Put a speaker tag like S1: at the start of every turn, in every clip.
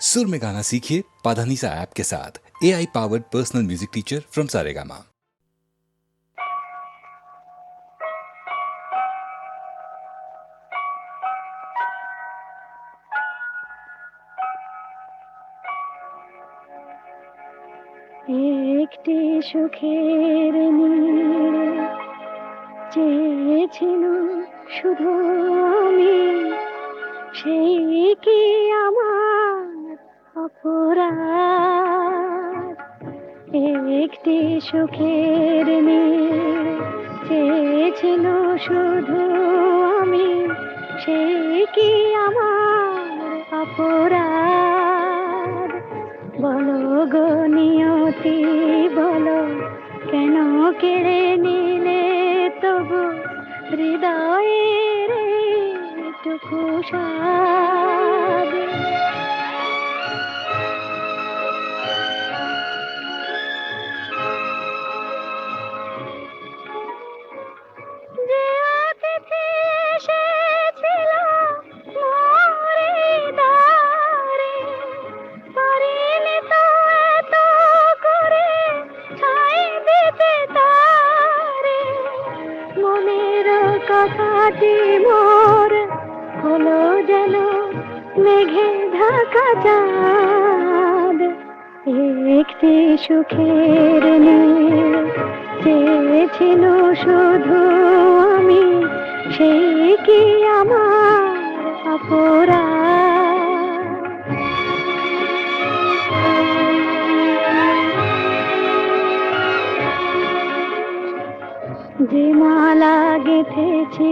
S1: सुर में गाना सीखिए पाधानीसा ऐप के साथ A I powered personal music teacher from Saregama
S2: একটি সুখের নীড় চেয়েছিল শুধু আমি সেই কি আমার একটি সুখের নীড় চেয়েছিল শুধু আমি, সে কি আমার অপরাধ? বলো গো নিয়তি, বলো কেন কেড়ে নিলে তবু হৃদয়ের টুকু সাদ মেঘে ঢাকা চাঁদ, একটি সুখের চেয়েছিল শুধু আমি, সেই কি আমার অপরাধ? যে মালা গেথেছি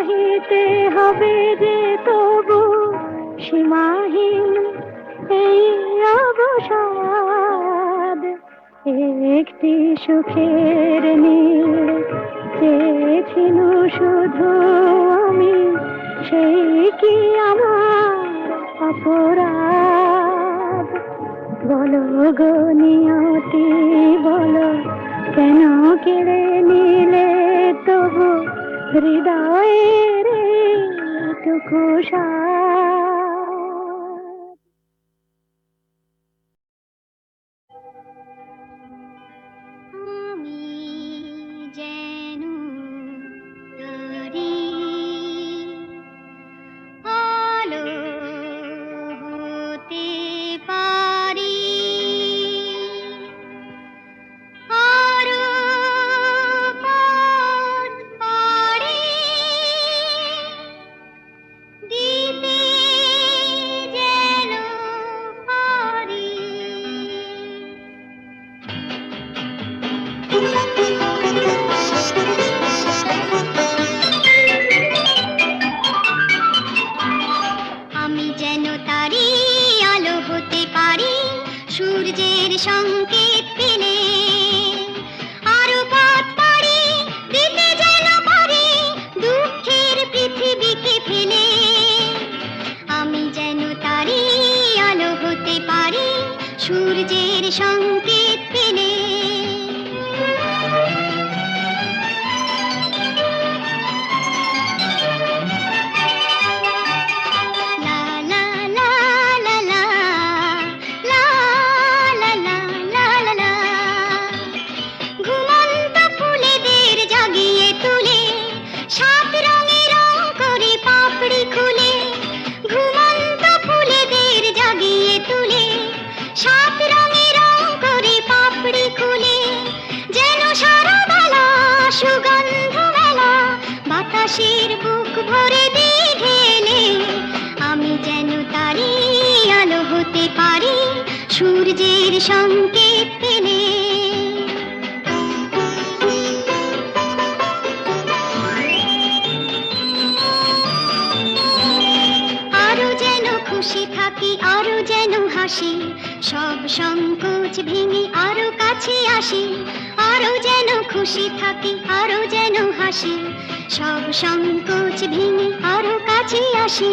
S2: সহিতে হবে যে তবু সীমাহীন এই অবসাদ। একটি সুখের নীড় চেয়েছিল শুধু আমি, সেই কি আমার অপরাধ? বলো গো নিয়তি, বলো কেন কেড়ে নিলে हृदय रेश
S3: হাসি সব সংকোচ ভেঙে আরও কাছে আসি, আরও যেন খুশি থাকি, আরও যেন হাসি, সব সংকোচ ভেঙে আরও কাছে আসি।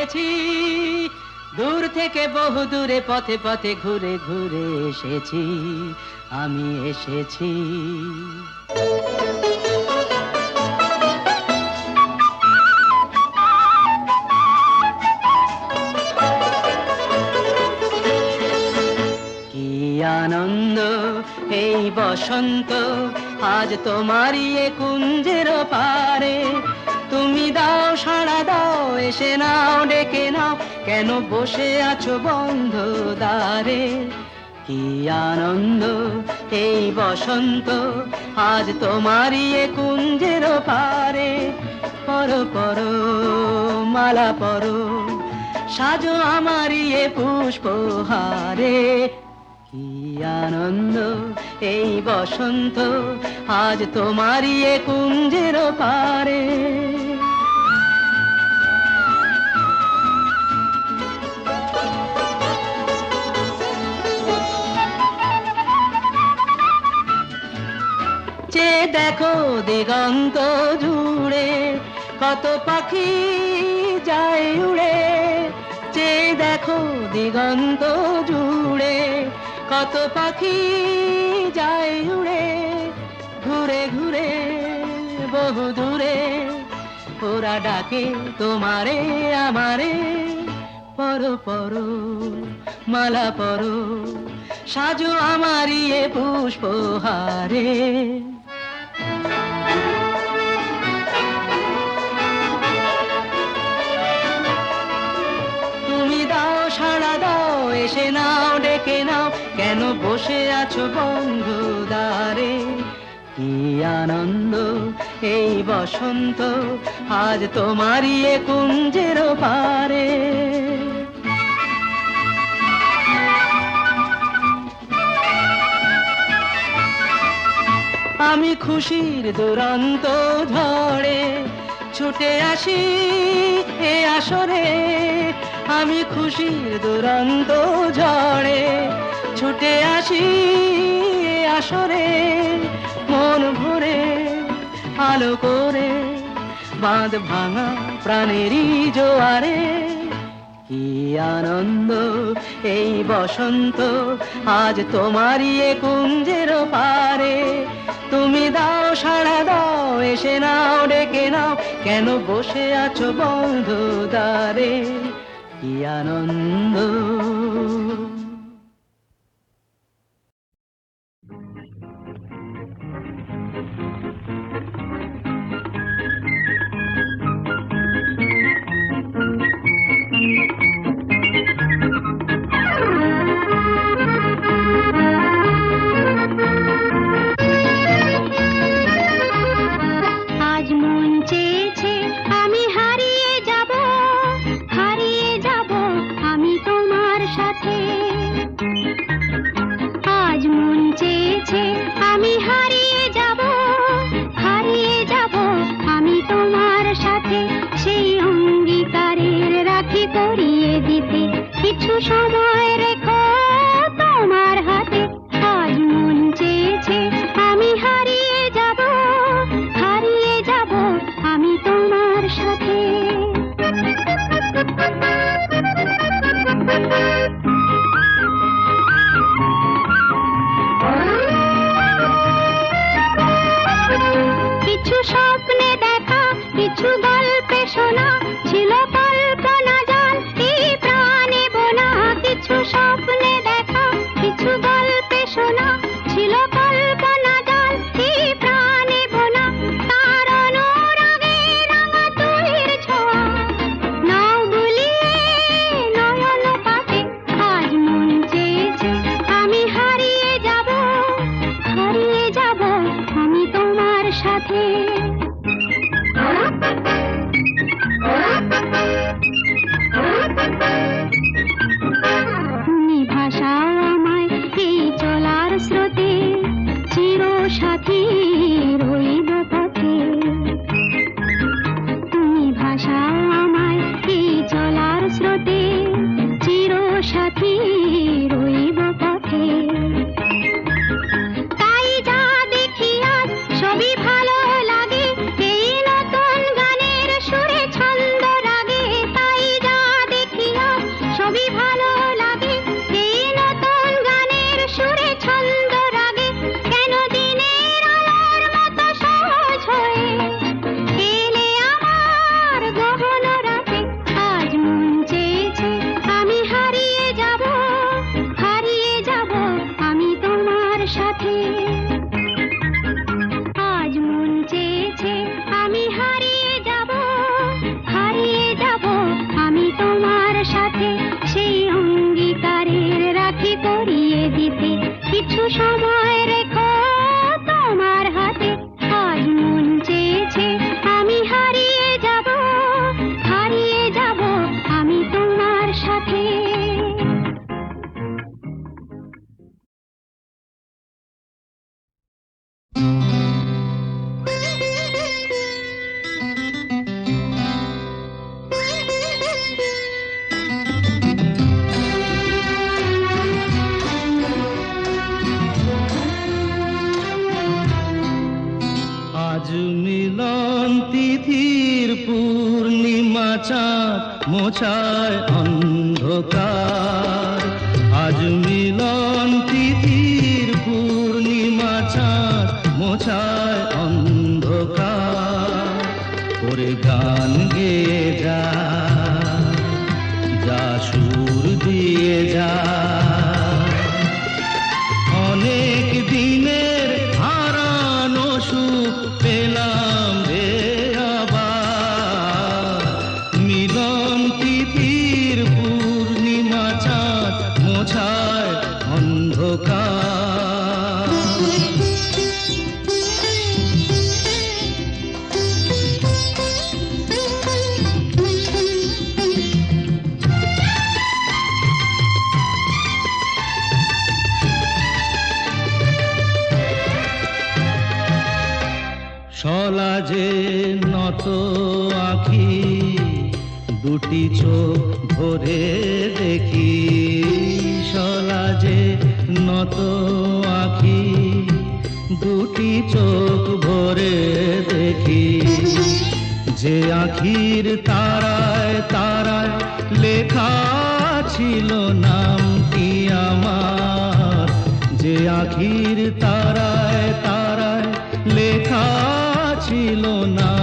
S4: এসেছি। দূর থেকে বহু দূরে পথে পথে ঘুরে ঘুরে এসেছি। আমি এসেছি। কি আনন্দ, এই বসন্ত, আজ তোমারই কুঞ্জের পারে। দাও, সাড়া দাও, এসে নাও, ডেকে নাও। কেন বসে আছো বন্ধ দ্বারে? কি আনন্দ, এই বসন্ত, আজ তোমারই এ কুঞ্জের পারে পর পর, মালা পরো, সাজো আমারই এ পুষ্পহারে। কি আনন্দ, এই বসন্ত, আজ তোমারই এ কুঞ্জের পারে দেখো দিগন্ত জুড়ে, কত পাখি যায় উড়ে। চে দেখো দিগন্ত জুড়ে, কত পাখি যায় উড়ে। ঘুরে ঘুরে, বহু দূরে, ওরা ডাকে তোমারে, আমারে। পর পর, মালা পর, সাজু আমারই এ পুষ্পহারে। বসে আছো বন্ধু দ্বারে কি আনন্দ এই বসন্ত, আজ তোমারই এ কুঞ্জের পারে। আমি খুশির দুরন্ত ঝড়ে ছুটে আসি এ আসরে। আমি খুশির দুরন্ত ঝড়ে ছুটে আসি আসরে, মন ভরে, আলো করে, বাঁধ ভাঙা প্রাণেরই জোয়ারে। কি আনন্দ এই বসন্ত, আজ তোমারই এ কুঞ্জের পারে। তুমি দাও সাড়া, দাও, এসে নাও, ডেকে নাও, কেন বসে আছো বন্ধু দ্বারে? কি আনন্দ।
S3: সাথে স্বপ্নে দেখা কিছু গল্পে শোনা
S2: जान गे जा গলা যে
S5: নত আখি, দুটি চোখ ভরে দেখি। সলাজে নত আখি, দুটি চোখ ভরে দেখি। যে আখির তারায় তারায় লেখা ছিল নাম কি আমার? যে আখির তারায় ছিল না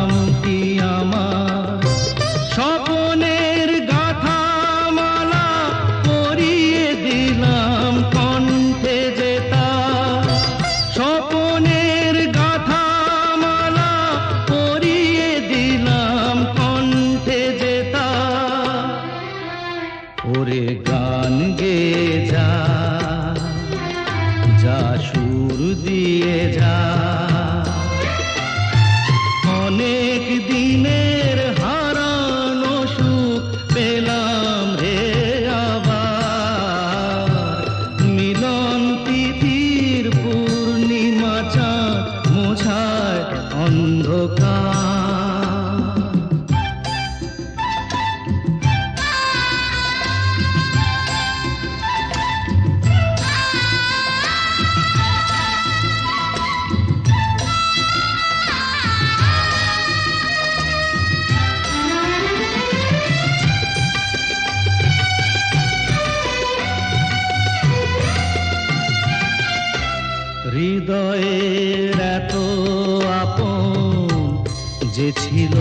S5: যে ছিল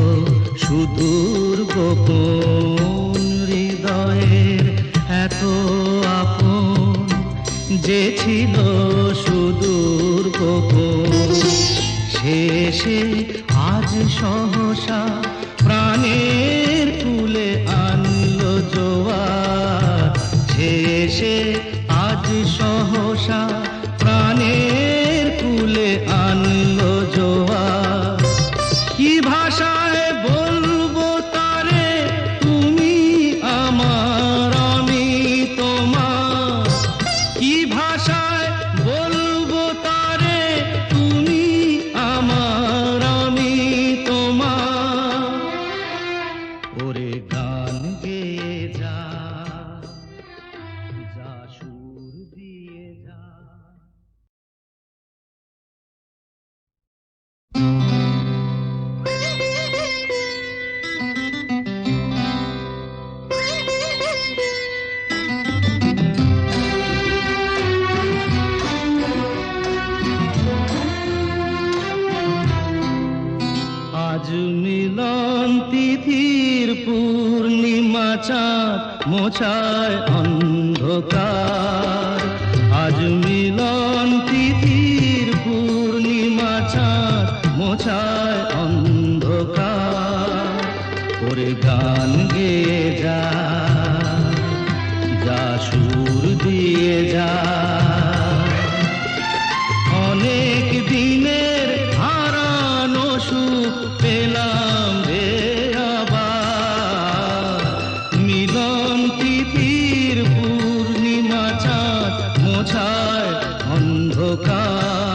S5: সুদূর গোপন হৃদয়ের এত আপন যে ছিল সুদূর গোপন। শেষে আজ সহসা প্রাণের আজ মিলন তিথির পূর্ণিমা চাঁদ মোছায় অন্ধকার। আজ মিলন মোছায় অন্ধকার।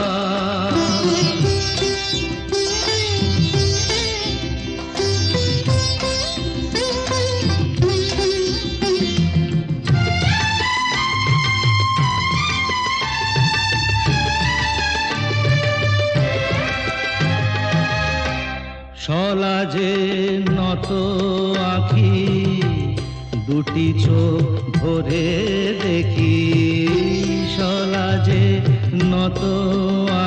S5: সলাজে নত আখি দুটি চোখ ভরে দেখি। নত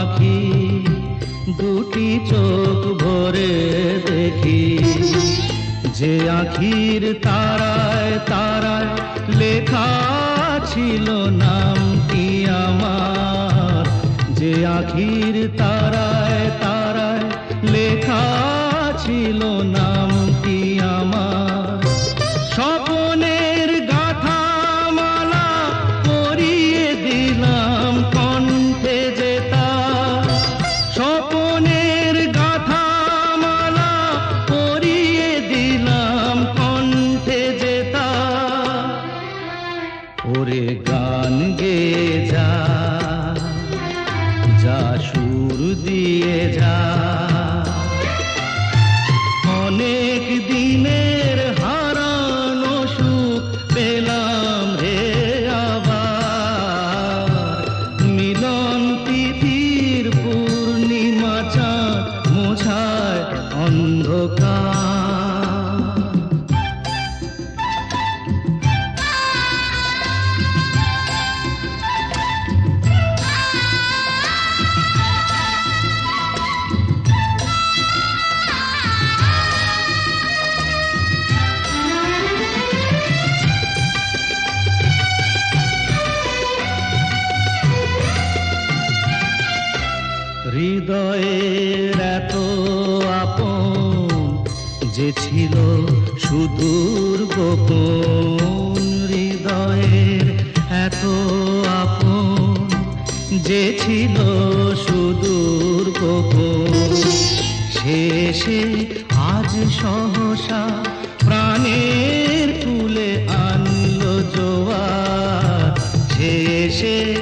S5: আখি দুটি চোখ ভরে দেখি। যে আখির তারায় তারায় লেখা ছিল নামটি আমার? যে আখির তারায় তারায় লেখা ছিল নামটি ওরে গান গে যা যা সুর দিয়ে যা। ছিল সুদূর গোপন হৃদয়ের এত আপন যে ছিল সুদূর গোপন। শেষে আজ সহসা প্রাণের কুলে আনলো জোয়া শেষে